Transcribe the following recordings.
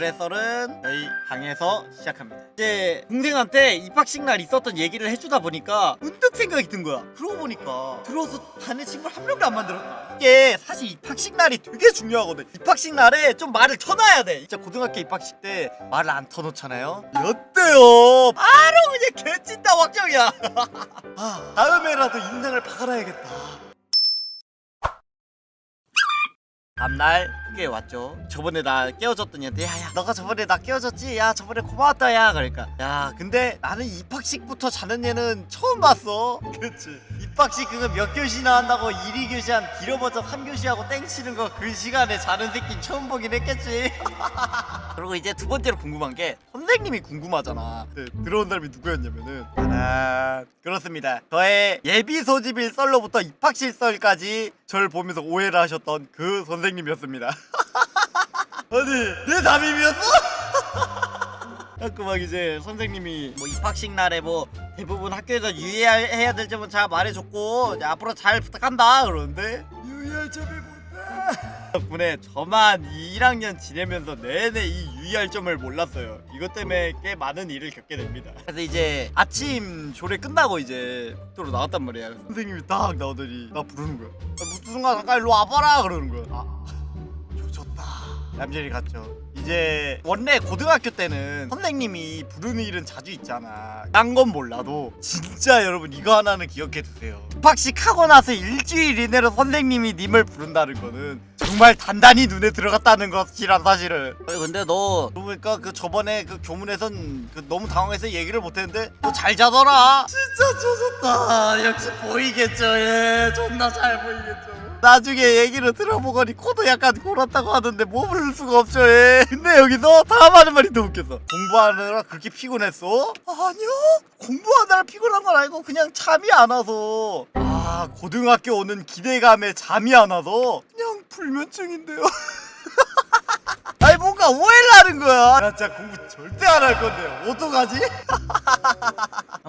오늘의 썰은 저희 방에서 시작합니다. 이제 동생한테 입학식 날 있었던 얘기를 해주다 보니까 문득 생각이 든 거야. 그러고 보니까 들어서 반의 친구를 한 명도 안 만들었다. 이게 사실 입학식 날이 되게 중요하거든. 입학식 날에 좀 말을 터놔야 돼. 진짜 고등학교 입학식 때 말을 안 터놓잖아요. 어때요? 바로 그냥 개찐다 확정이야. 아, 다음에라도 인생을 박아놔야겠다. 다음날 학교에 왔죠. 저번에 나 깨워줬던 얘한테 야야 너가 저번에 나 깨워줬지? 야 저번에 고마웠다 야. 그러니까. 야 근데 나는 입학식부터 자는 얘는 처음 봤어. 그치 입학식 그거 몇 교시나 한다고 1, 2교시 한 길어봐서 한 교시하고 땡치는 거 그 시간에 자는 새끼 처음 보긴 했겠지. 그리고 이제 두 번째로 궁금한 게 선생님이 궁금하잖아. 네, 들어온 사람이 누구였냐면은 짜란 그렇습니다. 저의 예비 소집일 썰로부터 입학실 썰까지 저를 보면서 오해를 하셨던 그 선생님이었습니다. 아니 내 담임이었어? 자꾸 막 이제 선생님이 뭐 입학식 날에 뭐 대부분 학교에서 유의해야 될 점은 잘 말해줬고 이제 앞으로 잘 부탁한다 그러는데 유의할 점이 뭔데? 덕분에 저만 이 1학년 지내면서 내내 이 유의할 점을 몰랐어요. 이것 때문에 꽤 많은 일을 겪게 됩니다. 그래서 이제 아침 조례 끝나고 이제 복도로 나왔단 말이야. 선생님이 딱 나오더니 나 부르는 거야. 야, 무슨 잠깐 일로 와봐라 그러는 거야. 아. 얌전히 갔죠. 이제 원래 고등학교 때는 선생님이 부르는 일은 자주 있잖아. 딴 건 몰라도 진짜 여러분 이거 하나는 기억해 두세요. 입학식 하고 나서 일주일 이내로 선생님이 님을 부른다는 거는 정말 단단히 눈에 들어갔다는 것이란 사실을. 아니, 근데 너 그러니까 그 저번에 그 교문에선 그 너무 당황해서 얘기를 못했는데 너 잘 자더라. 진짜 조졌다. 역시 보이겠죠. 예, 존나 잘 보이겠죠. 나중에 얘기를 들어보거니 코도 약간 골았다고 하던데 몸을 수가 없죠 예. 근데 여기서 다음 하는 말이 더 웃겼어. 공부하느라 그렇게 피곤했어? 아니요. 공부하느라 피곤한 건 아니고 그냥 잠이 안 와서. 아 고등학교 오는 기대감에 잠이 안 와서? 그냥 불면증인데요. 아니 뭔가 오해를 하는 거야. 나 진짜 공부 절대 안 할 건데. 어떡하지?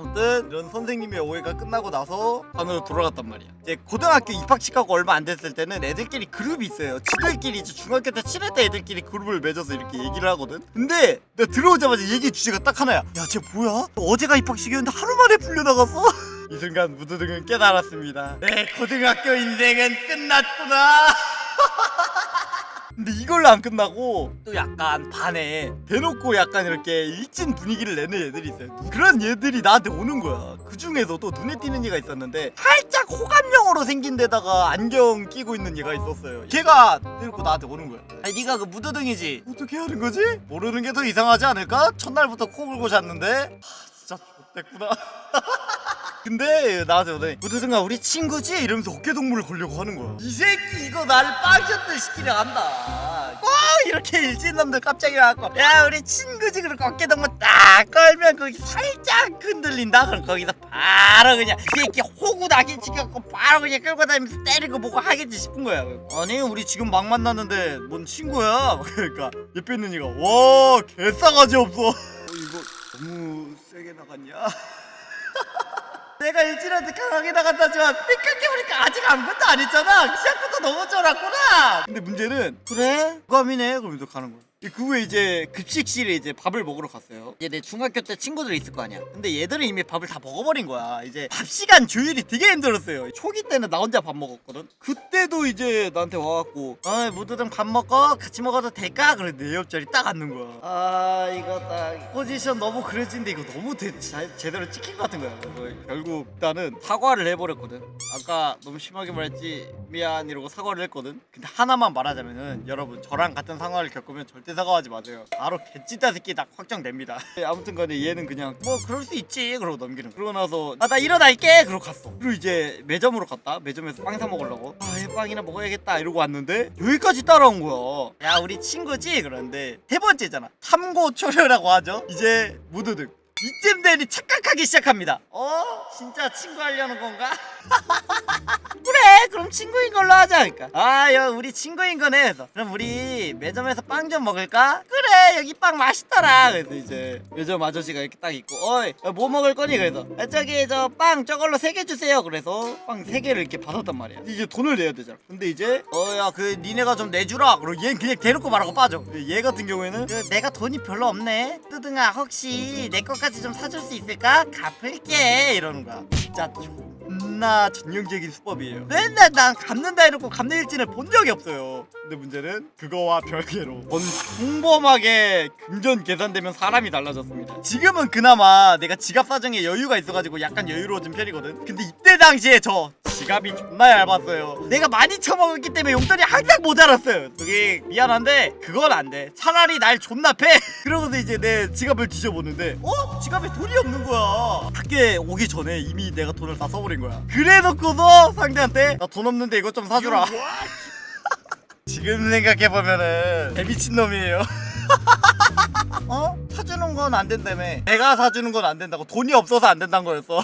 아무튼 이런 선생님의 오해가 끝나고 나서 방으로 돌아갔단 말이야. 이제 고등학교 입학식하고 얼마 안 됐을 때는 애들끼리 그룹이 있어요. 지들끼리 이제 중학교 때때 애들끼리 그룹을 맺어서 이렇게 얘기를 하거든. 근데 내가 들어오자마자 얘기 주제가 딱 하나야. 야, 쟤 뭐야? 어제가 입학식이었는데 하루 만에 풀려나갔어? 이 순간 무드등은 깨달았습니다. 내 고등학교 인생은 끝났구나. 근데 이걸로 안 끝나고 또 약간 반에 대놓고 약간 이렇게 일진 분위기를 내는 애들이 있어요. 그런 얘들이 나한테 오는 거야. 그 중에서도 눈에 띄는 얘가 있었는데 살짝 호감형으로 생긴 데다가 안경 끼고 있는 얘가 있었어요. 걔가 데리고 나한테 오는 거야. 아니 네가 그 무드등이지? 어떻게 하는 거지? 모르는 게 더 이상하지 않을까? 첫날부터 코 골고 잤는데 하, 진짜 X됐구나. 근데 나한테 오더니 무드등아 우리 친구지? 이러면서 어깨동무를 걸려고 하는 거야. 이 새끼 이거 나를 빵셔틀 시키려 한다. 꼭 이렇게 일진놈들 갑자기 와갖고 야 우리 친구지. 그러고 어깨동무 딱 걸면 거기 살짝 흔들린다. 그럼 거기서 바로 그냥 이 새끼 호구 낙인 찍혀갖고 바로 그냥 끌고 다니면서 때리고 뭐고 하겠지 싶은 거야 아니 우리 지금 막 만났는데 뭔 친구야? 그러니까 옆에 있는 이가 와 개싸가지 없어. 어, 이거 너무 세게 나갔냐 내가 일진한테 강하게 나갔다지만 생각해보니까 아직 아무것도 안 했잖아. 시작부터 너무 쫄았구나. 근데 문제는 그래? 호감이네. 그러면서 가는 거야 그 후에 이제 급식실에 이제 밥을 먹으러 갔어요. 이제 내 중학교 때 친구들이 있을 거 아니야. 근데 얘들은 이미 밥을 다 먹어버린 거야. 이제 밥 시간 조율이 되게 힘들었어요. 초기 때는 나 혼자 밥 먹었거든. 그때도 이제 나한테 와갖고 아 무드등 밥 먹어? 같이 먹어도 될까? 그래 내 옆자리 딱 앉는 거야. 아 이거 딱 포지션 너무 그려진데 이거 너무 대, 자, 제대로 찍힌 것 같은 거야. 그래서 결국 일단은 사과를 해버렸거든. 아까 너무 심하게 말했지 미안 이러고 사과를 했거든. 근데 하나만 말하자면은 여러분 저랑 같은 상황을 겪으면 절대 사과하지 마세요. 바로 개찌다 새끼 딱 확정됩니다. 아무튼 간에 얘는 그냥 뭐 그럴 수 있지 그러고 넘기는. 그러고 나서 아 나 일어날게! 그러고 갔어. 그리고 이제 매점으로 갔다. 매점에서 빵 사 먹으려고. 아이 빵이나 먹어야겠다 이러고 왔는데 여기까지 따라온 거야. 야 우리 친구지? 그런데 세 번째잖아. 참고 초려라고 하죠. 이제 무드등. 이쯤 되니 착각하기 시작합니다. 어? 진짜 친구 하려는 건가? 그래 그럼 친구인 걸로 하자 그러니까. 아 여 우리 친구인 거네. 그럼 우리 매점에서 빵 좀 먹을까? 그래 여기 빵 맛있더라. 그래서 이제 매점 아저씨가 이렇게 딱 있고 어이 야, 뭐 먹을 거니? 그래서 아, 저기 저 빵 저걸로 세 개 주세요. 그래서 빵 세 개를 이렇게 받았단 말이야. 이제 돈을 내야 되잖아. 근데 이제 어 야 그 니네가 좀 내주라. 그러고 얘는 그냥 대놓고 말하고 빠져. 얘 같은 경우에는 그, 내가 돈이 별로 없네. 뜨등아 혹시 내 것까지 좀 사줄 수 있을까? 갚을게. 이러는 거야. 진짜 존나 전형적인 수법이에요. 맨날 난 갚는다 해놓고 갚는 일진을 본 적이 없어요. 근데 문제는 그거와 별개로. 전 평범하게 금전 계산되면 사람이 달라졌습니다. 지금은 그나마 내가 지갑 사정에 여유가 있어가지고 약간 여유로워진 편이거든. 근데 이때 당시에 저 지갑이 존나 얇았어요. 내가 많이 처먹었기 때문에 용돈이 항상 모자랐어요. 저기 미안한데 그건 안돼. 차라리 날 존나 패! 그러고서 이제 내 지갑을 뒤져보는데 어? 지갑에 돈이 없는 거야. 학교에 오기 전에 이미 내가 돈을 다 써버린 거야. 그래 놓고서 상대한테 나 돈 없는데 이것 좀 사주라. 지금 생각해보면은 개미친 놈이에요. 어? 사주는 건 안 된다며. 내가 사주는 건 안 된다고 돈이 없어서 안 된다는 거였어.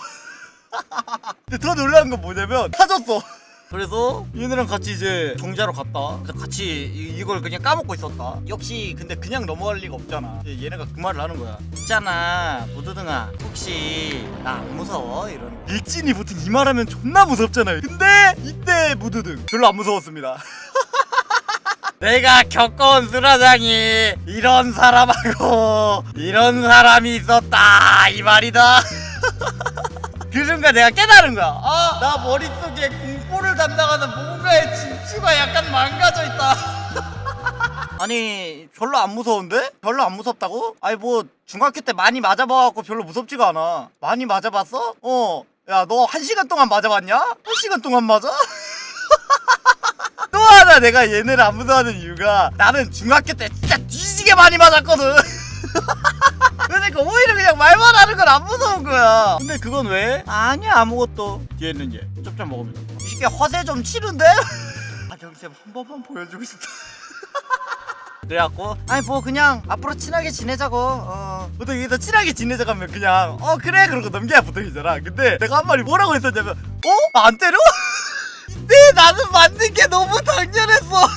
근데 더 놀라운 건 뭐냐면 사줬어 그래서 얘네랑 같이 이제 정자로 갔다. 그래서 같이 이, 이 걸 그냥 까먹고 있었다. 역시 근데 그냥 넘어갈 리가 없잖아. 얘네가 그 말을 하는 거야. 있잖아 모두등아. 혹시 나 안 무서워? 거야. 일진이 보통 이 말하면 존나 무섭잖아요. 근데 이때 무드등 별로 안 무서웠습니다. 내가 겪어온 수라장이 이런 사람하고 이런 사람이 있었다. 이 말이다. 그 순간 내가 깨달은 거야. 아나 머릿속에 공포를 담당하는 뭔가의 진추가 약간 망가져 있다 아니 별로 안 무서운데? 별로 안 무섭다고? 아니 뭐 중학교 때 많이 맞아봐갖고 별로 무섭지가 않아 많이 맞아봤어? 어 야 너 한 시간 동안 맞아봤냐? 한 시간 동안 맞아? 또 하나 내가 얘네를 안 무서워하는 이유가 나는 중학교 때 진짜 뒤지게 많이 맞았거든 그러니까 오히려 그냥 말만 하는 건 안 무서운 거야 근데 그건 왜? 아니야 아무것도 뒤에는 얘 쩝쩝 먹으면 새끼 허세 좀 치는데? 아 경쌤 한 번만 보여주고 싶다 그래갖고 아니 뭐 그냥 앞으로 친하게 지내자고 어 보통 여기서 친하게 지내자고 하면 그냥 어 그래 그러고 넘겨야 보통이잖아 근데 내가 한 말이 뭐라고 했었냐면 어? 안 때려? 네 나는 맞는 게 너무 당연했어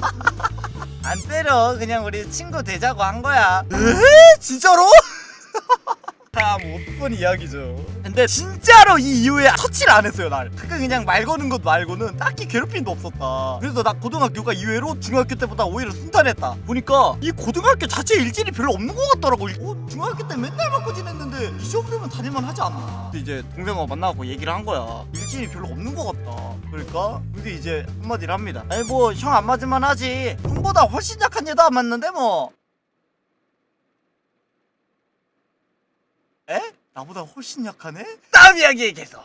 안 때려 그냥 우리 친구 되자고 한 거야 에? 진짜로? 참 못본 이야기죠 근데 진짜로 이 이후에 터치를 안 했어요 날. 가끔 그냥 말 거는 것 말고는 딱히 괴롭힘도 없었다. 그래서 나 고등학교가 이외로 중학교 때보다 오히려 순탄했다. 보니까 이 고등학교 자체 일질이 별로 없는 것 같더라고. 어, 중학교 때 맨날 맞고 지냈는데 이 정도면 다닐만 하지 않나? 근데 이제 동생하고 만나고 얘기를 한 거야. 일질이 별로 없는 것 같다. 그러니까 근데 이제 한마디를 합니다. 아니 뭐 형 안 맞을만 하지. 형보다 훨씬 약한 얘도 안 맞는데 뭐. 에? 나보다 훨씬 약하네? 다음 이야기에 계속